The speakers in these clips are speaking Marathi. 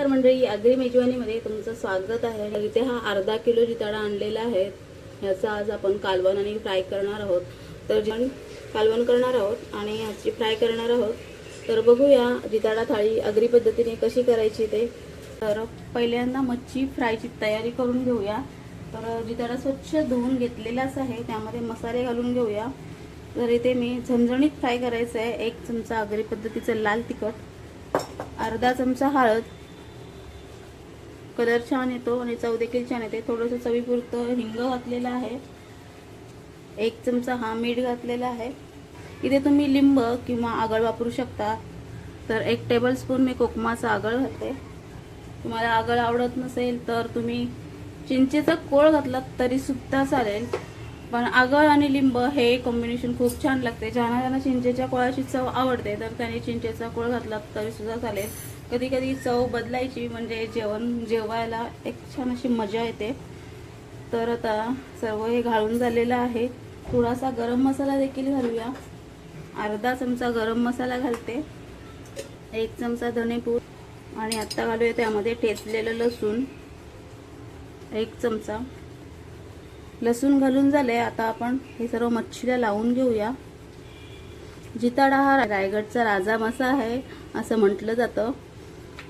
तर मंडळी आगरी मेजवानीमध्ये तुमचं स्वागत आहे. इथे हा अर्धा किलो जिताडा आणलेला आहे. ह्याचा आज आपण कालवण आणि फ्राय करणार आहोत. तर जेवण कालवण करणार आहोत आणि ह्याची फ्राय करणार आहोत तर बघूया जिताडा थाळी आगरी पद्धतीने कशी करायची ते. तर पहिल्यांदा मच्छी फ्रायची तयारी करून घेऊया. तर जिताडा स्वच्छ धुवून घेतलेलाच आहे. त्यामध्ये मसाले घालून घेऊया. तर इथे मी झणझणीत फ्राय करायचं आहे एक चमचा आगरी पद्धतीचं लाल तिखट अर्धा चमचा हळद कलर छान येतो आणि चव देखील छान येते. थोडंसं चवीपुरतं हिंग घातलेलं आहे. एक चमचा हा मीठ घातलेला आहे. इथे तुम्ही लिंब किंवा आगळ वापरू शकता. तर एक टेबल स्पून मी कोकमाचा आगळ घातले. तुम्हाला आगळ आवडत नसेल तर तुम्ही चिंचेचा कोळ घातला तरी सुद्धा चालेल. पण आगळ आणि लिंब हे कॉम्बिनेशन खूप छान लागते. ज्यांना ज्यांना चिंचेच्या कोळाची चव आवडते तर त्याने चिंचेचा कोळ घातला तरी सुद्धा चालेल. कधी कधी चव बदलायची म्हणजे जेवण जेवायला एक छान अशी मजा येते. तर आता सर्व हे घालून झालेलं आहे. थोडासा गरम मसाला देखील घालूया. अर्धा चमचा गरम मसाला घालते. एक चमचा धणेपूर आणि आत्ता घालूया त्यामध्ये ठेचलेलं लसूण. एक चमचा. लसूण घालून झाले आता आपण हे सर्व मच्छीला लावून घेऊया. जिताडा हा रायगडचा राजा मसा आहे असं म्हटलं जातं.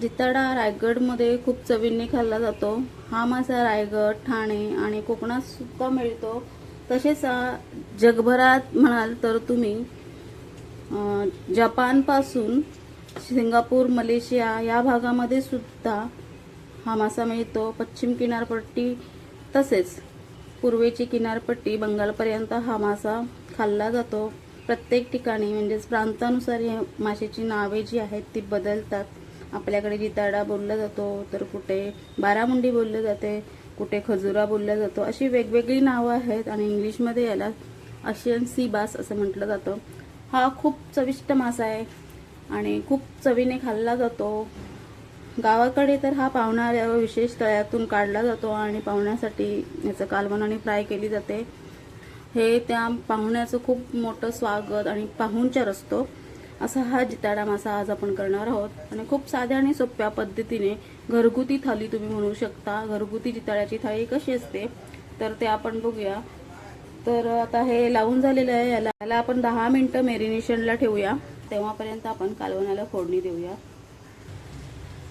जिताडा रायगडमध्ये खूप चवींनी खाल्ला जातो हा मासा रायगड ठाणे आणि कोकणात सुद्धा मिळतो. तसेच हा जगभरात म्हणाल तर तुम्ही जपानपासून सिंगापूर मलेशिया या भागामध्ये सुद्धा हा मासा मिळतो. पश्चिम किनारपट्टी तसेच पूर्वेची किनारपट्टी बंगालपर्यंत हा मासा खाल्ला जातो. प्रत्येक ठिकाणी म्हणजेच प्रांतानुसार हे माशाची नावे जी आहेत ती बदलतात. आपल्याकडे जिताडा बोलला जातो तर कुठे बारामुंडी बोललं जाते कुठे खजुरा बोलला जातो अशी वेगवेगळी नावं आहेत आणि इंग्लिशमध्ये याला आशियन सी बास असं म्हटलं जातं. हा खूप चविष्ट मासा आहे आणि खूप चवीने खाल्ला जातो. गावाकडे तर हा पाहुणा विशेष तळ्यातून काढला जातो आणि पाहुण्यासाठी याचं कालवण आणि फ्राय केली जाते. हे त्या पाहुण्याचं खूप मोठं स्वागत आणि पाहुणचार असतो. असा हा जिताडा मासा आज आपण करणार आहोत. आणि खूप साध्या आणि सोप्या पद्धतीने घरगुती थाली तुम्ही म्हणू शकता. घरगुती जिताड्याची थाळी कशी असते तर ते आपण बघूया. तर आता हे लावून झालेलं आहे. याला याला आपण दहा मिनटं मेरिनेशनला ठेवूया. तेव्हापर्यंत आपण कालवणाला फोडणी देऊया.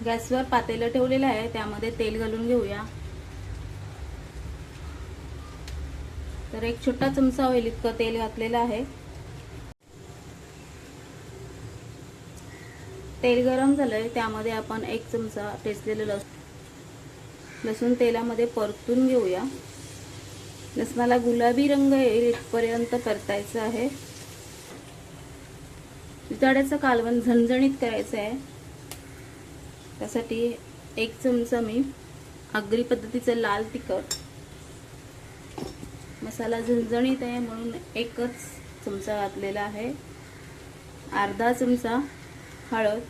गॅसवर पातेलं ठेवलेलं आहे. त्यामध्ये तेल घालून घेऊया. तर एक छोटा चमचा होईल इतकं तेल घातलेलं आहे. तेल गरम झालंय त्यामध्ये आपण एक चमचा टेचलेलं लसूण. लसूण तेलामध्ये परतून घेऊया. लसणाला गुलाबी रंग येईल इथपर्यंत परतायचं आहे. जिताड्याचं कालवण झणझणीत करायचं आहे. त्यासाठी एक चमचा मी आगरी पद्धतीचं लाल तिखट. मसाला झणझणीत आहे म्हणून एकच चमचा घातलेला आहे. अर्धा चमचा हळद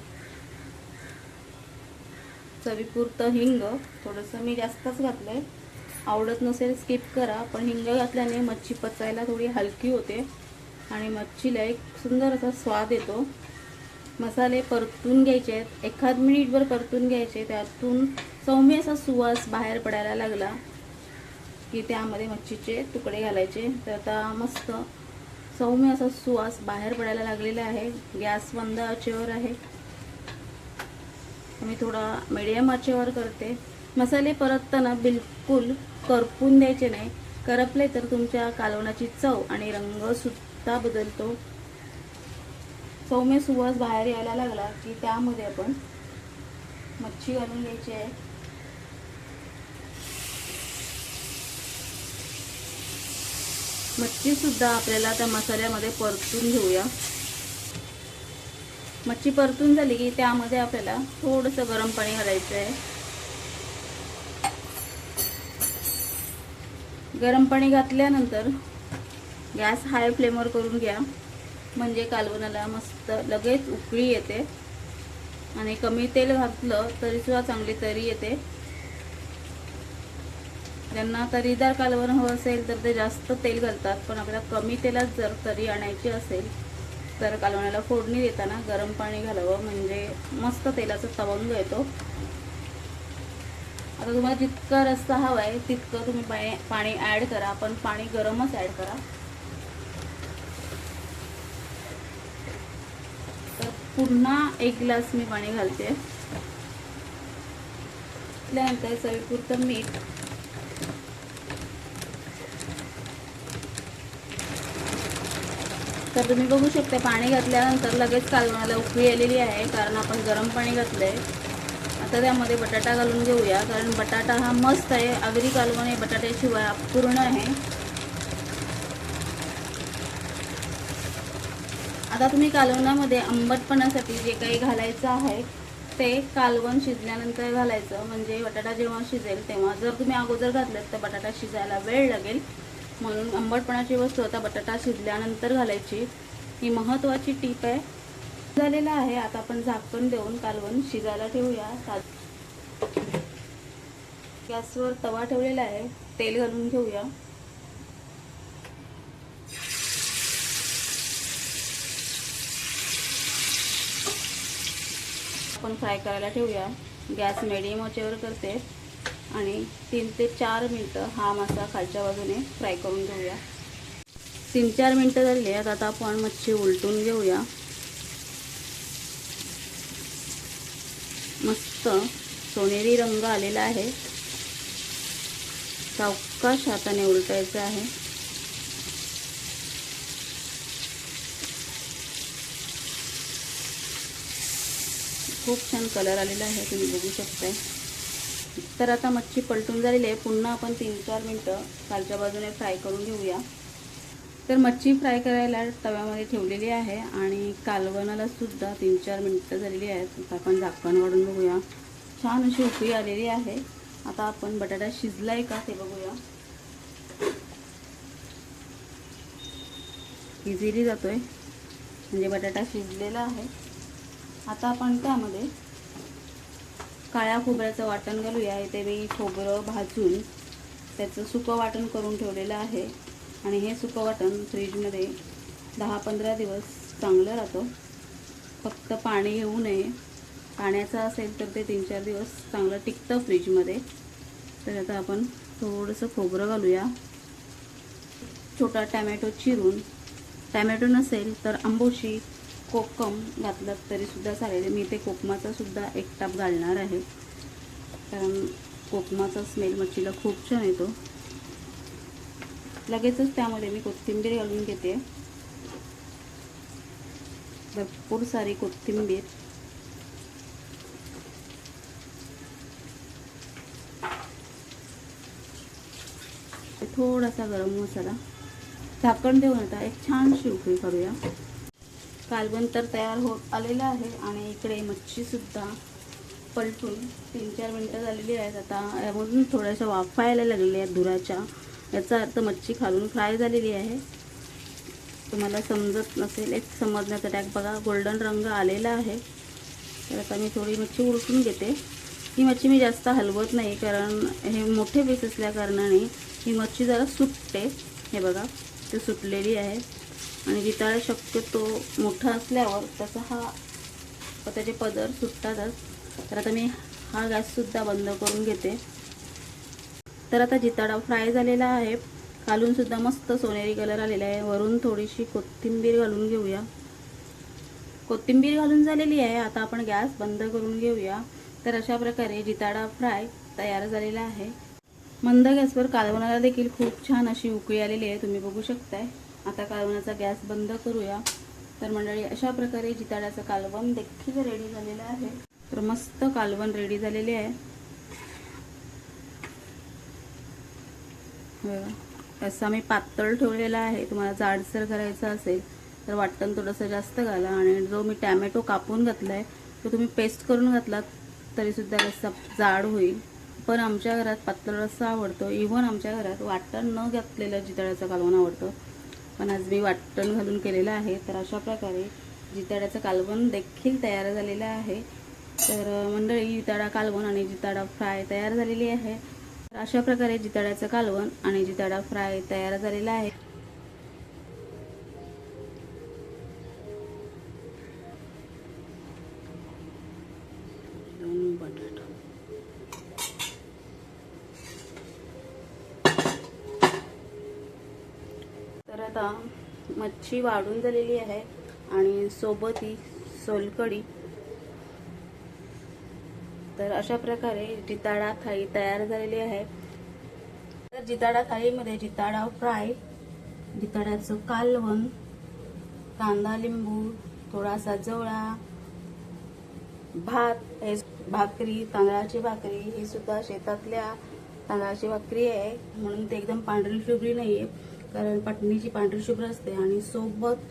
चवीपुरतं हिंग थोडंसं मी जास्तच घातलं आहे आवडत नसेल स्किप करा पण हिंग घातल्याने मच्छी पचायला थोडी हलकी होते आणि मच्छीला एक सुंदर असा स्वाद येतो. मसाले परतून घ्यायचे आहेत. एखाद मिनिटभर परतून घ्यायचे. त्यातून सौम्य असा सुवास बाहेर पडायला लागला की त्यामध्ये मच्छीचे तुकडे घालायचे. तर आता मस्त सौम्य असा सुवास बाहेर पडायला लागलेला आहे. गॅस बंद आचेवर आहे. मी थोडा मिडियम आचेवर करते. मसाले परतताना बिलकुल करपून द्यायचे नाही. करपले तर तुमच्या कालवणाची चव आणि रंग सुद्धा बदलतो. सौम्य सुवास बाहेर यायला लागला की त्यामध्ये आपण मच्छी घालून घ्यायची आहे. मच्छीसुद्धा आपल्याला त्या मसाल्यामध्ये परतून घेऊया. मच्छी परतून झाली की त्यामध्ये आपल्याला थोडंसं गरम पाणी घालायचं आहे. गरम पाणी घातल्यानंतर गॅस हाय फ्लेमवर करून घ्या. म्हणजे कालवणाला मस्त लगेच उकळी येते. आणि कमी तेल घातलं तरीसुद्धा चांगली तरी येते. ज्यांना तरीदार कालवण हवं असेल तर ते जास्त तेल घालतात पण आपल्याला कमी तेलात जर तरी आणायची असेल तर कालवण्याला फोडणी देताना गरम पाणी घालावं म्हणजे मस्त तेलाचा तवंग येतो. आता तुम्हाला जितका रस्ता हवा आहे तितकं तुम्ही पाणी पाणी ॲड करा पण पाणी गरमच ॲड करा. तर पुन्हा एक ग्लास मी पाणी घालते. त्यानंतर चवीपुरतं मीठ. तर तुम्ही बघू शकता पाणी घातल्यानंतर लगेच कालवणाला उकळी आलेली आहे कारण आपण गरम पाणी घातलं आहे आता त्यामध्ये बटाटा घालून घेऊया कारण बटाटा हा मस्त आहे. अगदी कालवण हे बटाट्याशिवाय अपूर्ण आहे. आता तुम्ही कालवणामध्ये आंबटपणासाठी जे काही घालायचं आहे ते कालवण शिजल्यानंतर घालायचं. म्हणजे बटाटा जेव्हा शिजेल तेव्हा. जर तुम्ही अगोदर घातलं तर बटाटा शिजायला वेळ लागेल. म्हणून आंबटपणाची वस्तू आता बटाटा शिजल्यानंतर घालायची. ही महत्त्वाची टीप आहे. झालेला आहे. आता आपण झाकण देऊन कालवण शिजायला ठेवूया. गॅसवर तवा ठेवलेला आहे. तेल घालून घेऊया. आपण फ्राय करायला ठेवूया. गॅस मिडियम वचेवर करते. आणि तीन ते चार मिनटं हा मासा खालच्या बाजूने फ्राय करून घेऊया. तीन चार मिनटं झाली आहेत आता आपण मच्छी उलटून घेऊया. मस्त सोनेरी रंग आलेला आहे. सावकाश हाताने उलटायचं आहे. खूप छान कलर आलेला आहे तुम्ही बघू शकताय. तर आता मच्छी पलटून झालेली आहे. पुन्हा आपण तीन चार मिनटं खालच्या बाजूने फ्राय करून घेऊया. तर मच्छी फ्राय करायला तव्यामध्ये ठेवलेली आहे आणि कालवणाला सुद्धा तीन चार मिनटं झालेली आहेत. आता आपण झाकण वाढून बघूया. छान अशी उकळी आलेली आहे. आता आपण बटाटा शिजलाय का ते बघूया. इझिली जातोय. म्हणजे बटाटा शिजलेला आहे. आता आपण त्यामध्ये काळ्या खोबऱ्याचं वाटण घालूया. इथे मी खोबरं भाजून त्याचं सुकं वाटण करून ठेवलेलं आहे. आणि हे सुकं वाटण फ्रीजमध्ये दहा पंधरा दिवस चांगलं राहतं. फक्त पाणी येऊ नये. पाण्याचं असेल तर ते तीन चार दिवस चांगलं टिकतं फ्रीजमध्ये. तर आता आपण थोडंसं खोबरं घालूया. छोटा टॅमॅटो चिरून. टॅमॅटो नसेल तर आंबोशी कोकम घातलं तरीसुद्धा चालेल. मी ते कोकमाचासुद्धा एक टाप घालणार आहे. कारण कोकमाचा स्मेल मच्छीला खूप छान येतो. लगेचच त्यामध्ये मी कोथिंबीर घालून घेते. भरपूर सारी कोथिंबीर. थोडासा गरम मसाला. झाकण देऊन आता एक छान उकळी करूया. कालवण तर तयार होत आलेलं आहे आणि इकडे मच्छीसुद्धा पलटून तीन चार मिनटं झालेली आहेत. आता यामधून थोड्याशा वाफा यायला लागलेल्या आहेत धुराच्या. याचा अर्थ मच्छी खालून फ्राय झालेली आहे. तुम्हाला समजत नसेल एक समजण्याचा टॅग बघा. गोल्डन रंग आलेला आहे. तर आता मी थोडी मच्छी उलटून घेते. ही मच्छी मी जास्त हलवत नाही कारण हे मोठे पीस असल्या कारणाने ही मच्छी जरा सुटते. हे बघा ते सुटलेली आहे. आणि जिताळा शक्यतो मोठा असल्यावर तसा हा त्याचे पदर सुटतातच. तर आता मी हा गॅससुद्धा बंद करून घेते. तर आता जिताडा फ्राय झालेला आहे. खालूनसुद्धा मस्त सोनेरी कलर आलेला आहे. वरून थोडीशी कोथिंबीर घालून घेऊया. कोथिंबीर घालून झालेली आहे. आता आपण गॅस बंद करून घेऊया. तर अशा प्रकारे जिताडा फ्राय तयार झालेला आहे. मंद गॅसवर कालवणाला देखील खूप छान अशी उकळी आलेली आहे. तुम्ही बघू शकताय. आता कालवणाचा गॅस बंद करूया. तर मंडळी अशा प्रकारे जिताड्याचं कालवण देखील रेडी झालेलं आहे. तर मस्त कालवण रेडी झालेले आहे. असं असा मी पातळ ठेवलेला आहे. तुम्हाला जाडसर करायचं असेल तर वाटण थोडंसं जास्त घाला. आणि जो मी टॅमॅटो कापून घातला आहे तो तुम्ही पेस्ट करून घातलात तरीसुद्धा रस्सा जाड होईल. पण आमच्या घरात पातळ रस्सा आवडतो. इव्हन आमच्या घरात वाटण न घातलेलं जितळ्याचं कालवण आवडतं. पण आज मी वाटण घालून केलेलं आहे. तर अशा प्रकारे जिताड्याचं कालवण देखील तयार झालेलं आहे. तर मंडळी जिताडा कालवण आणि जिताडा फ्राय तयार झालेली आहे. तर अशा प्रकारे जिताड्याचं कालवण आणि जिताडा फ्राय तयार झालेला आहे बटाटा तर आता मच्छी वाढून झालेली आहे आणि सोबत ही सोलकडी तर अशा प्रकारे जिताडा थाळी तयार झालेली आहे. तर जिताडा थाळीमध्ये जिताडा फ्राय जिताड्याचं कालवण कांदा लिंबू थोडासा जवळा भात हे भाकरी तांदळाची भाकरी ही सुद्धा शेतातल्या तांदळाची भाकरी आहे. म्हणून ते एकदम पांढरी शुभरी नाही आहे कारण पटणीची पांढरी शुभ्र असते आणि सोबत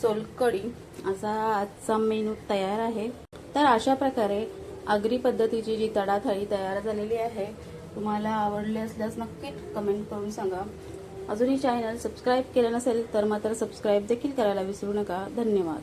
सोलकडी असा आजचा मेनू तयार आहे. तर अशा प्रकारे आगरी पद्धतीची जी तडाथळी तयार झालेली आहे तुम्हाला आवडली असल्यास नक्की कमेंट करून सांगा. अजूनही चॅनल सबस्क्राईब केलं नसेल तर मात्र सबस्क्राईब देखील करायला विसरू नका. धन्यवाद.